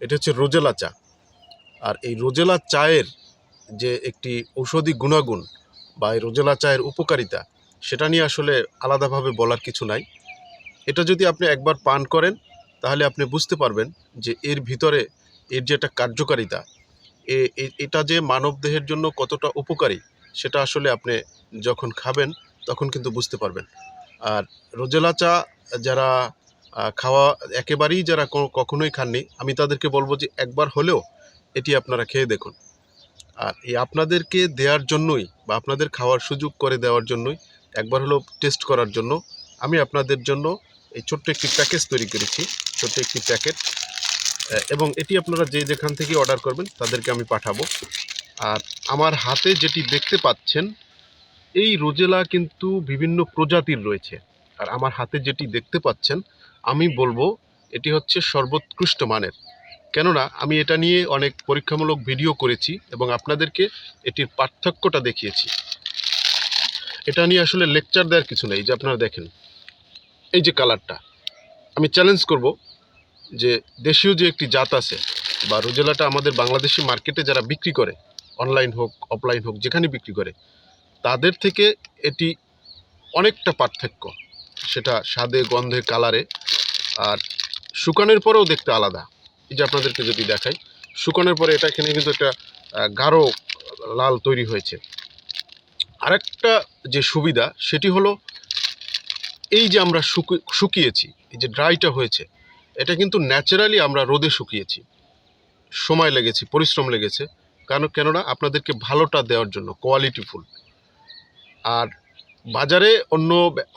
এটা হচ্ছে রোজেলা চা। আর এই রোজেলা চায়ের যে একটি ঔষধি গুণাগুণ বা এই রোজেলা চায়ের উপকারিতা, সেটা নিয়ে আসলে আলাদাভাবে বলার কিছু নাই। এটা যদি আপনি একবার পান করেন, তাহলে আপনি বুঝতে পারবেন যে এর ভিতরে এর যে একটা কার্যকারিতা, এ- এটা যে মানব দেহের জন্য কতটা উপকারী, সেটা আসলে আপনি যখন খাবেন, তখন কিন্তু বুঝতে পারবেন। আর রোজেলা চা যারা খাওয়া একেবারেই যারা কখনোই খাননি, আমি তাদেরকে বলব যে একবার হলেও এটি আপনারা খেয়ে দেখুন। আর এই আপনাদেরকে দেওয়ার জন্যই বা আপনাদের খাওয়ার সুযোগ করে দেওয়ার জন্যই, একবার হলেও টেস্ট করার জন্য আমি আপনাদের জন্য এই ছোট্ট একটি প্যাকেজ তৈরি করেছি, ছোট্ট একটি প্যাকেট। এবং এটি আপনারা যে যেখান থেকে অর্ডার করবেন, তাদেরকে আমি পাঠাবো। আর আমার হাতে যেটি দেখতে পাচ্ছেন, এই রোজেলা কিন্তু বিভিন্ন প্রজাতির রয়েছে। আর আমার হাতে যেটি দেখতে পাচ্ছেন, আমি বলব এটি হচ্ছে সর্বোৎকৃষ্ট মানের। কেননা, আমি এটা নিয়ে অনেক পরীক্ষামূলক ভিডিও করেছি এবং আপনাদেরকে এটির পার্থক্যটা দেখিয়েছি। এটা নিয়ে আসলে লেকচার দেওয়ার কিছু নেই যে আপনারা দেখেন। এই যে কালারটা, আমি চ্যালেঞ্জ করব যে দেশীয় যে একটি জাত আছে বা রোজেলাটা আমাদের বাংলাদেশি মার্কেটে যারা বিক্রি করে, অনলাইন হোক, অফলাইন হোক, যেখানে বিক্রি করে, তাদের থেকে এটি অনেকটা পার্থক্য। সেটা স্বাদে, গন্ধে, কালারে। আর শুকানোর পরেও দেখতে আলাদা। এই যে আপনাদেরকে যদি দেখাই, শুকানোর পরে এটা এখানে কিন্তু একটা গাঢ় লাল তৈরি হয়েছে। আরেকটা যে সুবিধা, সেটি হলো এই যে আমরা শুকি- শুকিয়েছি, এই যে ড্রাইটা হয়েছে, এটা কিন্তু ন্যাচারালি আমরা রোদে শুকিয়েছি। সময় লেগেছে, পরিশ্রম লেগেছে। কারণ কেননা আপনাদেরকে ভালোটা দেওয়ার জন্য, কোয়ালিটি ফুল। আর বাজারে অন্য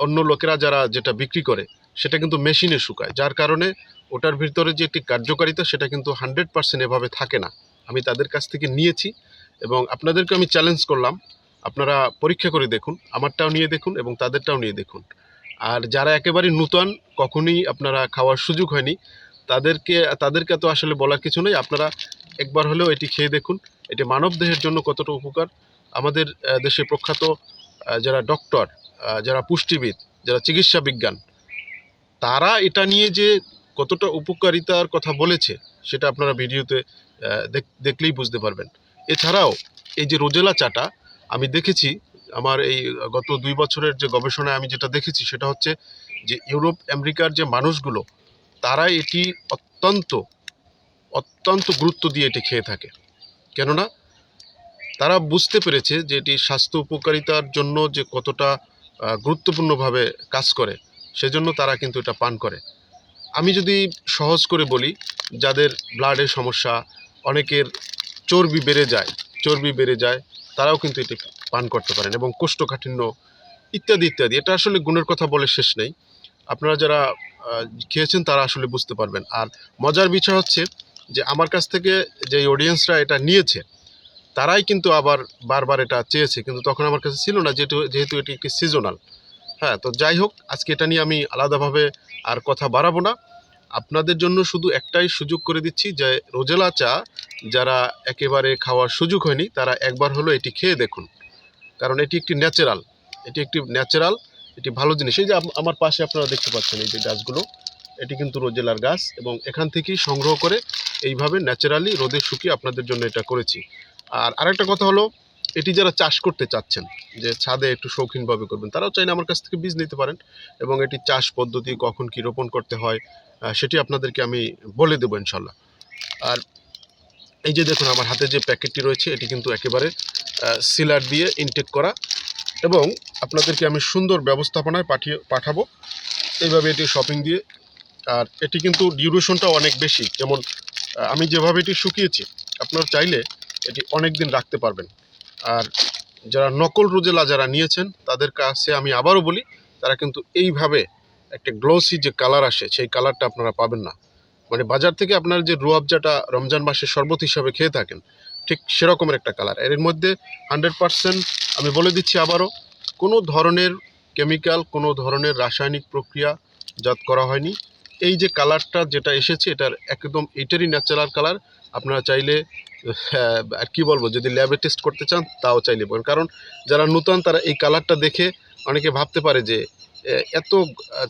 অন্য লোকেরা যারা যেটা বিক্রি করে, সেটা কিন্তু মেশিনে শুকায়। যার কারণে ওটার ভিতরে যে একটি কার্যকারিতা, সেটা কিন্তু হান্ড্রেড পার্সেন্ট এভাবে থাকে না। আমি তাদের কাছ থেকে নিয়েছি এবং আপনাদেরকে আমি চ্যালেঞ্জ করলাম। আপনারা পরীক্ষা করে দেখুন, আমারটাও নিয়ে দেখুন এবং তাদেরটাও নিয়ে দেখুন। আর যারা একেবারে নূতন, কখনোই আপনারা খাওয়ার সুযোগ হয়নি, তাদেরকে তাদেরকে তো আসলে বলার কিছু নেই। আপনারা একবার হলেও এটি খেয়ে দেখুন। এটি মানব দেহের জন্য কতটা উপকার। আমাদের দেশে প্রখ্যাত যারা ডক্টর যারা পুষ্টিবিদ, যারা চিকিৎসা বিজ্ঞান, তারা এটা নিয়ে যে কতটা উপকারিতার কথা বলেছে, সেটা আপনারা ভিডিওতে দেখ- দেখলেই বুঝতে পারবেন। এছাড়াও এই যে রোজেলা চাটা, আমি দেখেছি, আমার এই গত দুই বছরের যে গবেষণায় আমি যেটা দেখেছি, সেটা হচ্ছে যে ইউরোপ, আমেরিকার যে মানুষগুলো, তারা এটি অত্যন্ত অত্যন্ত গুরুত্ব দিয়ে এটি খেয়ে থাকে। কেননা তারা বুঝতে পেরেছে যে এটি স্বাস্থ্য উপকারিতার জন্য যে কতটা গুরুত্বপূর্ণভাবে কাজ করে, সেজন্য তারা কিন্তু এটা পান করে। আমি যদি সহজ করে বলি, যাদের ব্লাডের সমস্যা, অনেকের চর্বি বেড়ে যায়, চর্বি বেড়ে যায়, তারাও কিন্তু এটি পান করতে পারেন এবং কোষ্ঠকাঠিন্য ইত্যাদি ইত্যাদি। এটা আসলে গুণের কথা বলে শেষ নেই। আপনারা যারা খেয়েছেন তারা আসলে বুঝতে পারবেন। আর মজার বিষয় হচ্ছে যে, আমার কাছ থেকে যে অডিয়েন্সরা এটা নিয়েছে তারাই কিন্তু আবার বারবার এটা চেয়েছে, কিন্তু তখন আমার কাছে ছিল না যেহেতু যেহেতু এটি একটি সিজনাল হ্যাঁ তো যাই হোক, আজকে এটা নিয়ে আমি আলাদাভাবে আর কথা বাড়াবো না। আপনাদের জন্য শুধু একটাই সুযোগ করে দিচ্ছি যে, রোজেলা চা যারা একেবারে খাওয়ার সুযোগ হয়নি, তারা একবার হলো এটি খেয়ে দেখুন। কারণ এটি একটি ন্যাচারাল এটি একটি ন্যাচারাল এটি ভালো জিনিস। এই যে আমার পাশে আপনারা দেখতে পাচ্ছেন এই যে গাছগুলো, এটি কিন্তু রোজেলার গাছ এবং এখান থেকেই সংগ্রহ করে এইভাবে ন্যাচারালি রোদে শুকিয়ে আপনাদের জন্য এটা করেছি। আর আরেকটা কথা হলো, এটি যারা চাষ করতে চাচ্ছেন, যে ছাদে একটু শৌখিনভাবে করবেন, তারাও চাইলে আমার কাছ থেকে বীজ নিতে পারেন এবং এটি চাষ পদ্ধতি কখন কী রোপণ করতে হয় সেটি আপনাদেরকে আমি বলে দেবো ইনশাল্লাহ। আর এই যে দেখুন, আমার হাতে যে প্যাকেটটি রয়েছে, এটি কিন্তু একেবারে সিলার দিয়ে ইনটেক করা এবং আপনাদেরকে আমি সুন্দর ব্যবস্থাপনায় পাঠিয়ে, পাঠাবো। এইভাবে এটি শপিং দিয়ে, আর এটি কিন্তু ডিউরেশনটাও অনেক বেশি। যেমন আমি যেভাবে এটি শুকিয়েছি, আপনার চাইলে এটি অনেক দিন রাখতে পারবেন। আর যারা নকল রোজেলা যারা নিয়েছেন, তাদের কাছে আমি আবারও বলি, তারা কিন্তু এইভাবে একটা গ্লোসি যে কালার আসে, সেই কালারটা আপনারা পাবেন না। মানে বাজার থেকে আপনার যে রুয়াবজাটা রমজান মাসে শরবত হিসাবে খেয়ে থাকেন, ঠিক সেরকমের একটা কালারের মধ্যে হান্ড্রেড পারসেন্ট আমি বলে দিচ্ছি আবারও, কোনো ধরনের কেমিক্যাল কোনো ধরনের রাসায়নিক প্রক্রিয়া জাত করা হয়নি। এই যে কালারটা যেটা এসেছে, এটার একদম এটারই ন্যাচারাল কালার আপনারা চাইলে আর কি বলব, যদি ল্যাবে টেস্ট করতে চান, তাও চাইলে বলেন। কারণ যারা নূতন, তারা এই কালারটা দেখে অনেকে ভাবতে পারে যে এত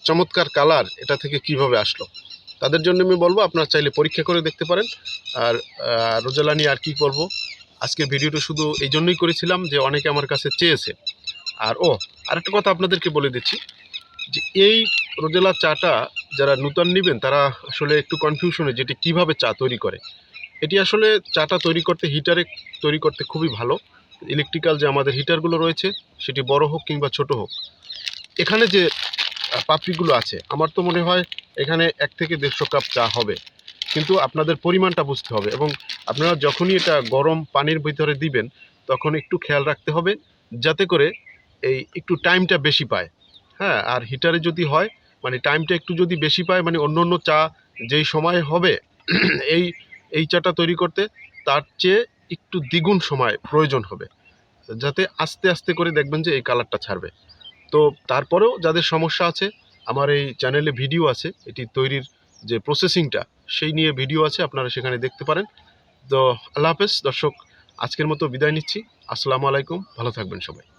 চমৎকার কালার এটা থেকে কীভাবে আসলো? তাদের জন্য আমি বলব, আপনারা চাইলে পরীক্ষা করে দেখতে পারেন। আর রোজেলা নিয়ে আর কি বলব আজকের ভিডিওটা শুধু এই জন্যই করেছিলাম যে, অনেকে আমার কাছে চেয়েছে। আর, ও, আরেকটা কথা আপনাদেরকে বলে দিচ্ছি যে, এই রোজেলা চাটা যারা নূতন নেবেন, তারা আসলে একটু কনফিউশনে যেটি কীভাবে চা তৈরি করে। এটি আসলে চাটা তৈরি করতে হিটারে তৈরি করতে খুবই ভালো। ইলেকট্রিক্যাল যে আমাদের হিটারগুলো রয়েছে, সেটি বড় হোক কিংবা ছোট হোক। এখানে যে পাপড়িগুলো আছে, আমার তো মনে হয় এখানে এক থেকে দেড়শো কাপ চা হবে। কিন্তু আপনাদের পরিমাণটা বুঝতে হবে এবং আপনারা যখনই এটা গরম পানির ভিতরে দিবেন, তখন একটু খেয়াল রাখতে হবে, যাতে করে এই একটু টাইমটা বেশি পায়। হ্যাঁ আর হিটারে যদি হয় মানে টাইমটা একটু যদি বেশি পায় মানে অন্য অন্য চা যেই সময় হবে, এই এই চাটা তৈরি করতে তার চেয়ে একটু দ্বিগুণ সময় প্রয়োজন হবে। যাতে আস্তে আস্তে করে দেখবেন যে এই কালারটা ছাড়বে। তো তারপরেও যাদের সমস্যা আছে, আমার এই চ্যানেলে ভিডিও আছে, এটি তৈরির যে প্রসেসিংটা সেই নিয়ে ভিডিও আছে, আপনারা সেখানে দেখতে পারেন। তো আল্লাহ হাফেজ, দর্শক, আজকের মতো বিদায় নিচ্ছি। আসসালামু আলাইকুম, ভালো থাকবেন সবাই।